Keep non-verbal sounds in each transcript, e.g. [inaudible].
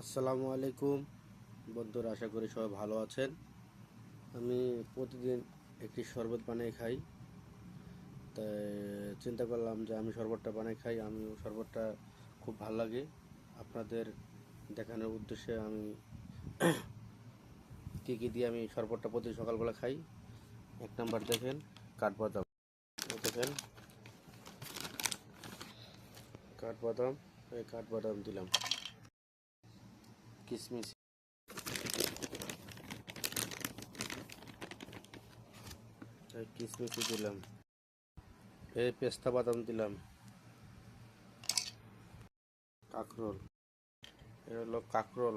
আসসালামু আলাইকুম। বন্ধুরা, আশা করি সবাই ভালো আছেন। আমি প্রতিদিন একটি শরবত বানিয়ে খাই। তাই চিন্তা করলাম যে আমি শরবতটা বানিয়ে খাই আমি শরবতটা খুব ভালো লাগে। আপনাদের দেখানোর উদ্দেশ্যে আমি [clears throat] কী কী দিয়ে আমি শরবতটা প্রতি সকালবেলা খাই। এক নাম্বার দেখেন, কাঠবাদাম। দেখেন, কাঠবাদাম, এই কাঠবাদাম দিলাম। কিশমিশ কিশমিশি দিলাম। এই পেস্তা বাদাম দিলাম। কাকরোল। এ হলো কাকরোল।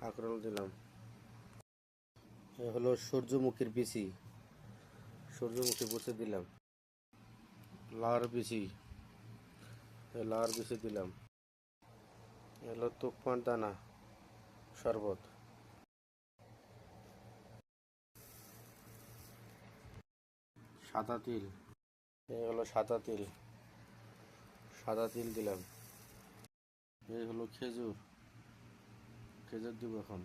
কাকরোল দিলাম। এ হলো সূর্যমুখীর বিচি। সূর্যমুখী বসে দিলাম। লাউর বিচি। লাউর বিচি দিলাম। এলো তুকমান দানা, শরবত। সাদা তিল। এই হলো সাদা তিল। সাদা তিল দিলাম। এই হলো খেজুর। খেজুর দিব এখন।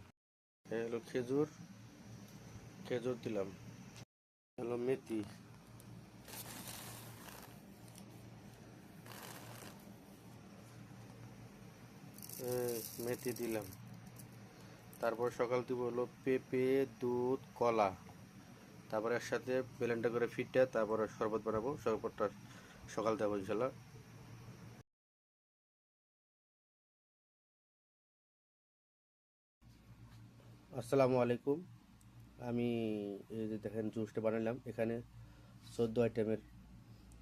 এই হলো খেজুর। খেজুর দিলাম। হলো মেথি। মেথি দিলাম। তারপর সকাল দিব হলো পেঁপে, দুধ, কলা। তারপর একসাথে ব্লেন্ডার করে ফিটে তারপরে শরবত বানাবো, শরবতটা সকাল দেবো ইনশাল্লাহ। আসসালামু আলাইকুম। আমি এই যে দেখেন জুসটা বানালাম, এখানে চোদ্দ আইটেমের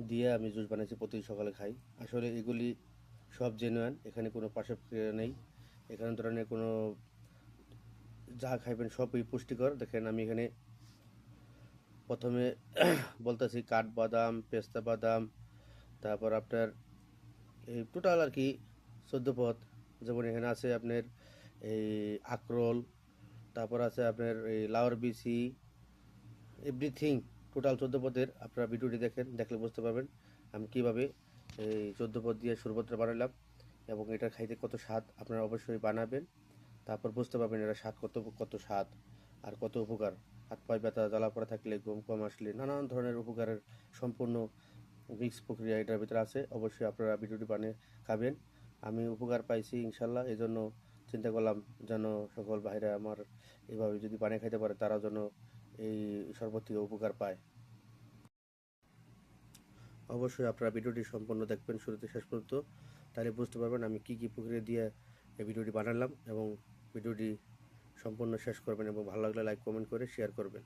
দিয়ে আমি জুস বানাইছি, প্রতিদিন সকালে খাই। আসলে এগুলি সব জেনুয়ান এখানে কোনো পার্শ্বক্রিয়া নেই। এখানে ধরনের কোনো যা খাইবেন সবই পুষ্টিকর। দেখেন আমি এখানে প্রথমে [coughs] বলতেছি কাঠবাদাম পেস্তা বাদাম, তারপর আপনার এই টোটাল আর কি পথ যেমন এখানে আছে আপনার এই আক্রোল তারপর আছে আপনার এই লাউর বিসি এভরিথিং টোটাল চোদ্দ পদের। আপনারা ভিডিওটি দেখেন, দেখলে বুঝতে পারবেন আমি কীভাবে এই চোদ্দ পদ দিয়ে শরবতটা বানালাম এবং এটা খাইতে কত স্বাদ আপনারা অবশ্যই বানাবেন। তারপর বুঝতে পারবেন এটা স্বাদ কত কত স্বাদ আর কত উপকার। হাত পায়ে ব্যথা, জ্বালা পড়া থাকলে ঘুম কম আসলে নানান ধরনের উপকারের সম্পূর্ণ মিক্স প্রক্রিয়া এটার ভিতরে আছে। অবশ্যই আপনারা ভিডিওটি বানিয়ে খাবেন। আমি উপকার পাইছি ইনশাল্লাহ এই জন্য চিন্তা করলাম যেন সকল ভাইরা আমার এভাবে যদি বানিয়ে খাইতে পারে তারা যেন এই শরবত থেকে উপকার পায়। অবশ্যই আপনারা ভিডিওটি সম্পূর্ণ দেখবেন শুরুতে শেষ পর্যন্ত। তাহলে বুঝতে পারবেন আমি কি কি প্রক্রিয়া দিয়ে এই ভিডিওটি বানালাম এবং ভিডিওটি সম্পূর্ণ শেষ করবেন এবং ভালো লাগলে লাইক কমেন্ট করে শেয়ার করবেন।